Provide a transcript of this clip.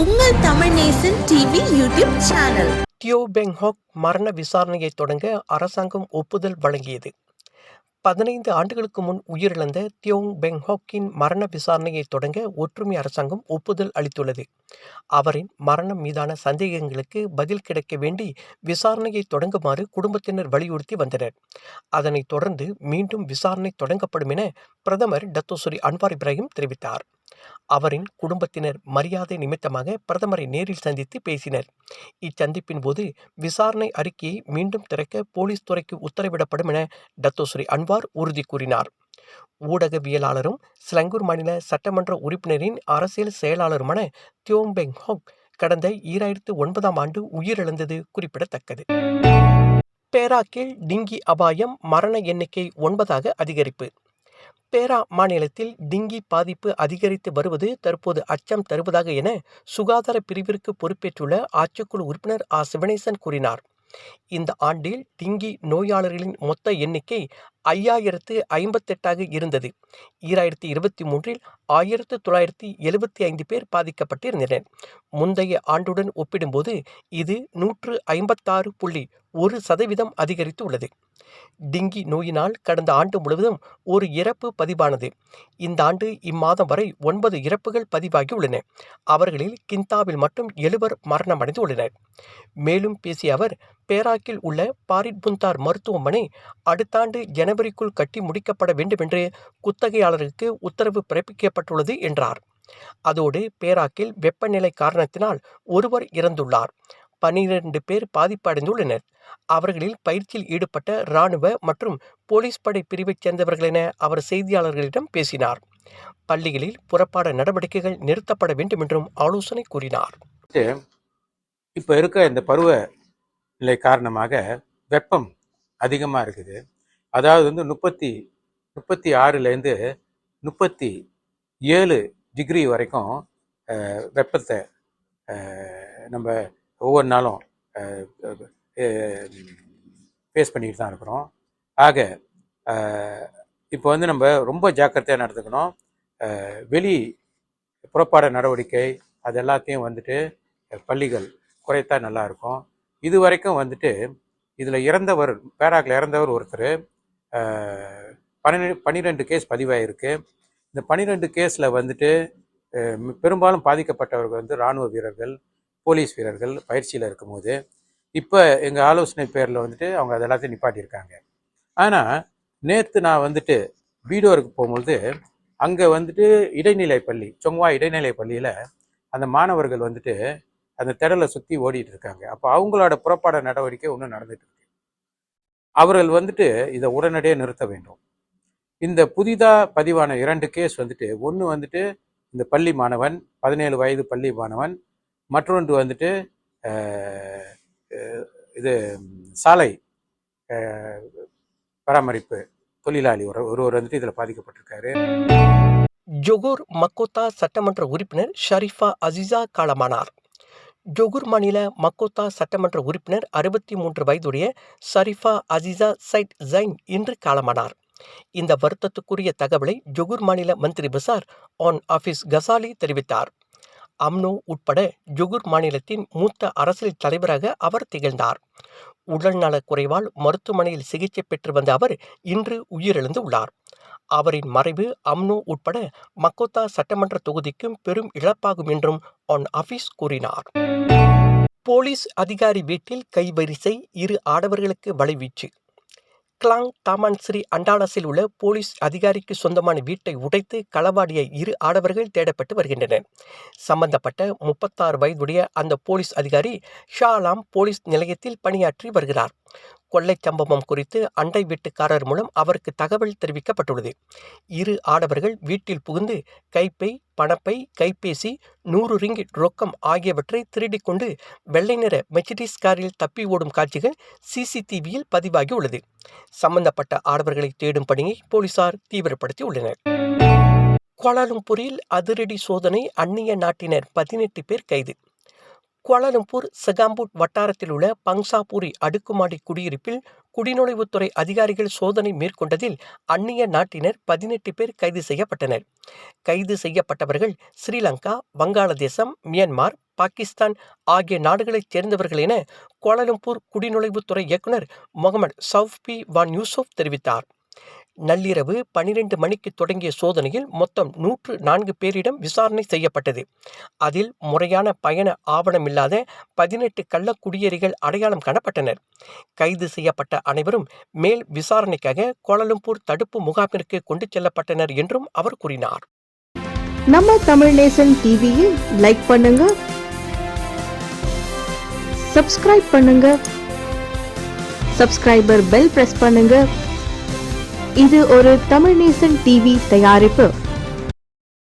உங்கள் Tamil Nesan TV YouTube channel. Teoh Beng Hock மரண விசாரணையை தொடங்க அரசாங்கம் ஒப்புதல் வழங்கியது. பதினைந்து ஆண்டுகளுக்கு முன் உயிரிழந்த தியோங் பெங்ஹாக்கின் மரண விசாரணையை தொடங்க ஒற்றுமை அரசாங்கம் ஒப்புதல் அளித்துள்ளது. அவரின் மரணம் மீதான சந்தேகங்களுக்கு பதில் கிடைக்க வேண்டி விசாரணையை தொடங்குமாறு குடும்பத்தினர் வலியுறுத்தி வந்தனர். அதனைத் தொடர்ந்து மீண்டும் விசாரணை தொடங்கப்படும் என பிரதமர் டத்தோசுரி அன்வார் இப்ராஹிம் தெரிவித்தார். அவரின் குடும்பத்தினர் மரியாதை நிமித்தமாக பிரதமரை நேரில் சந்தித்து பேசினர். இச்சந்திப்பின் போது விசாரணை அறிக்கையை மீண்டும் திறக்க போலீஸ் துறைக்கு உத்தரவிடப்படும் என டத்தோஸ்ரீ அன்வார் உறுதி கூறினார். ஊடகவியலாளரும் சிலங்கூர் மாநில சட்டமன்ற உறுப்பினரின் அரசியல் செயலாளருமான தியோம்பெங் ஹோக் கடந்த ஈராயிரத்து ஒன்பதாம் ஆண்டு உயிரிழந்தது குறிப்பிடத்தக்கது. பேராக்கில் டிங்கி அபாயம் மரண எண்ணிக்கை ஒன்பதாக அதிகரிப்பு. பேரா மாநிலத்தில் டிங்கி பாதிப்பு அதிகரித்து வருவது தற்போது அச்சம் தருவதாக என சுகாதார பிரிவிற்கு பொறுப்பேற்றுள்ள ஆட்சிக்குழு உறுப்பினர் ஆ. சிவனேசன் கூறினார். இந்த ஆண்டில் டிங்கி நோயாளர்களின் மொத்த எண்ணிக்கை ஐயாயிரத்து ஐம்பத்தெட்டாக இருந்தது. ஈராயிரத்தி இருபத்தி மூன்றில் ஆயிரத்து தொள்ளாயிரத்தி எழுபத்தி ஐந்து பேர் பாதிக்கப்பட்டிருந்தனர். முந்தைய ஆண்டுடன் ஒப்பிடும்போது இது நூற்று ஐம்பத்தாறு புள்ளி ஒரு சதவீதம் அதிகரித்து உள்ளது டிங்கி நோயினால் கடந்த ஆண்டு முழுவதும் ஒரு இறப்பு பதிவானது. இந்த ஆண்டு இம்மாதம் வரை ஒன்பது இறப்புகள் பதிவாகி உள்ளன. அவர்களில் கிந்தாவில் மட்டும் எழுவர் மரணமடைந்து உள்ளனர் மேலும் பேசிய அவர் பேராக்கில் உள்ள பாரிட் புந்தார் மருத்துவமனை அடுத்த ஆண்டு ஜனவரிக்குள் கட்டி முடிக்கப்பட வேண்டும் என்று குத்தகையாளருக்கு உத்தரவு பிறப்பிக்கப்பட்டுள்ளது என்றார். அதோடு பேராக்கில் வெப்பநிலை காரணத்தினால் ஒருவர் இறந்துள்ளார். பனிரெண்டு பேர் பாதிப்படைந்துள்ளனர். அவர்களில் பயிற்சியில் ஈடுபட்ட இராணுவ மற்றும் போலீஸ் படை பிரிவைச் சேர்ந்தவர்கள் என அவர் செய்தியாளர்களிடம் பேசினார். பள்ளிகளில் புறப்பாட நடவடிக்கைகள் நிறுத்தப்பட வேண்டும் என்றும் ஆலோசனை கூறினார். இப்போ இருக்க இந்த பருவ நிலை காரணமாக வெப்பம் அதிகமாக இருக்குது. அதாவது வந்து முப்பத்தி முப்பத்தி ஆறுலேருந்து முப்பத்தி ஏழு டிகிரி வரைக்கும் வெப்பத்தை நம்ம ஒவ்வொரு நாளும் ஃபேஸ் பண்ணிட்டு தான் இருக்கிறோம். ஆக இப்போ வந்து நம்ம ரொம்ப ஜாக்கிரதையாக நடந்துக்கணும். வெளி புறப்பாட நடவடிக்கை அது எல்லாத்தையும் வந்துட்டு பள்ளிகள் குறைத்தா நல்லா இருக்கும். இது வரைக்கும் வந்துட்டு இதில் இறந்தவர் பேராக்கில் இறந்தவர் ஒருத்தர் பன்னிரெண்டு பன்னிரெண்டு கேஸ் பதிவாயிருக்கு. இந்த பன்னிரெண்டு கேஸில் வந்துட்டு பெரும்பாலும் பாதிக்கப்பட்டவர்கள் வந்து இராணுவ வீரர்கள் போலீஸ் வீரர்கள் பயிற்சியில் இருக்கும்போது இப்போ எங்கள் ஆலோசனை பேரில் வந்துட்டு அவங்க அது எல்லாத்தையும் நிப்பாட்டியிருக்காங்க. ஆனால் நேற்று நான் வந்துட்டு வீடோருக்கு போகும்பொழுது அங்கே வந்துட்டு இடைநிலை பள்ளி சொங்வா இடைநிலை பள்ளியில் அந்த மாணவர்கள் வந்துட்டு அந்த திடலை சுற்றி ஓடிட்டு இருக்காங்க. அப்போ அவங்களோட புறப்பாட நடவடிக்கை ஒன்றும் நடந்துட்டு இருக்கு. அவர்கள் வந்துட்டு இதை உடனடியாக நிறுத்த வேண்டும். இந்த புதிதாக பதிவான இரண்டு கேஸ் வந்துட்டு ஒன்று வந்துட்டு இந்த பள்ளி மாணவன் பதினேழு வயது பள்ளி மாணவன் மற்றொன்று வந்துட்டு இது சாலை பராமரிப்பு தொழிலாளி ஒரு ஒருவர் வந்துட்டு இதில் பாதிக்கப்பட்டிருக்காரு. ஜொகூர் மக்கோத்தா சட்டமன்ற உறுப்பினர் ஷரீஃபா அசிசா காலமானார். ஜொகூர் மாநில மக்கோத்தா சட்டமன்ற உறுப்பினர் அறுபத்தி மூன்று வயதுடைய ஷரீஃபா அசிசா சைட் ஜைன் இன்று காலமானார். இந்த வருத்தத்துக்குரிய தகவலை ஜொகூர் மாநில மந்திரி பசார் ஆன் ஆஃபீஸ் கசாலி தெரிவித்தார். அம்னோ உட்பட ஜொகூர் மாநிலத்தின் மூத்த அரசியல் தலைவராக அவர் திகழ்ந்தார். உடல்நலக் குறைவால் மருத்துவமனையில் சிகிச்சை பெற்று வந்த அவர் இன்று உயிரிழந்து உள்ளார் அவரின் மறைவு அம்னோ உட்பட மக்கோத்தா சட்டமன்ற தொகுதிக்கும் பெரும் இழப்பாகும் என்றும் ஆன் ஆபீஸ் கூறினார். போலீஸ் அதிகாரி வீட்டில் கைவரிசை இரு ஆடவர்களுக்கு வலைவீச்சு. கிளாங் தாமான் ஸ்ரீ உள்ள போலீஸ் அதிகாரிக்கு சொந்தமான வீட்டை உடைத்து களவாடிய இரு ஆடவர்கள் தேடப்பட்டு வருகின்றனர். சம்பந்தப்பட்ட முப்பத்தாறு வயதுடைய அந்த போலீஸ் அதிகாரி ஷாலாம் போலீஸ் நிலையத்தில் பணியாற்றி வருகிறார். கொள்ளைச் சம்பவம் குறித்து அண்டை வீட்டுக்காரர் மூலம் அவருக்கு தகவல் தெரிவிக்கப்பட்டுள்ளது. இரு ஆடவர்கள் வீட்டில் புகுந்து கைப்பை பணப்பை கைபேசி நூறு ரிங்கிட் ரொக்கம் ஆகியவற்றை திருடிக் கொண்டு வெள்ளை நிற மெர்சிடிஸ் காரில் தப்பி ஓடும் காட்சிகள் சிசிடிவியில் பதிவாகி உள்ளது சம்பந்தப்பட்ட ஆடவர்களை தேடும் பணியை போலீசார் தீவிரப்படுத்தி உள்ளனர் கோலாலம்பூரில் அதிரடி சோதனை அந்நிய நாட்டினர் பதினெட்டு பேர் கைது. குவாலலம்பூர் செகாம்பூட் வட்டாரத்தில் உள்ள பங்சாபூரி அடுக்குமாடி குடியிருப்பில் குடிநுழைவுத்துறை அதிகாரிகள் சோதனை மேற்கொண்டதில் அந்நிய நாட்டினர் பதினெட்டு பேர் கைது செய்யப்பட்டனர். கைது செய்யப்பட்டவர்கள் ஸ்ரீலங்கா வங்காளதேசம் மியான்மார் பாகிஸ்தான் ஆகிய நாடுகளைச் சேர்ந்தவர்கள் என கோலாலம்பூர் குடிநுழைவுத்துறை இயக்குனர் முகமது சவுஃபி வான் யூசுப் தெரிவித்தார். நள்ளிரவு பனிரெண்டு மணிக்கு தொடங்கிய சோதனையில் மொத்தம் நூற்று நான்கு பேரிடம் விசாரணை செய்யப்பட்டது. அதில் முறையான பயண ஆவணமில்லாத பதினெட்டு கள்ள குடியேறிகள் அடையாளம் காணப்பட்டனர். கைது செய்யப்பட்ட அனைவரும் மேல் விசாரணைக்காக கோலாலம்பூர் தடுப்பு முகாமிற்கு கொண்டு செல்லப்பட்டனர் என்றும் அவர் கூறினார். நம்ம தமிழ் நேசன் டிவியில் லைக் பண்ணுங்க சப்ஸ்கிரைப் பண்ணுங்க சப்ஸ்கிரைபர் பெல் பிரஸ் பண்ணுங்க. இது ஒரு தமிழ் நேசன் டிவி தயாரிப்பு.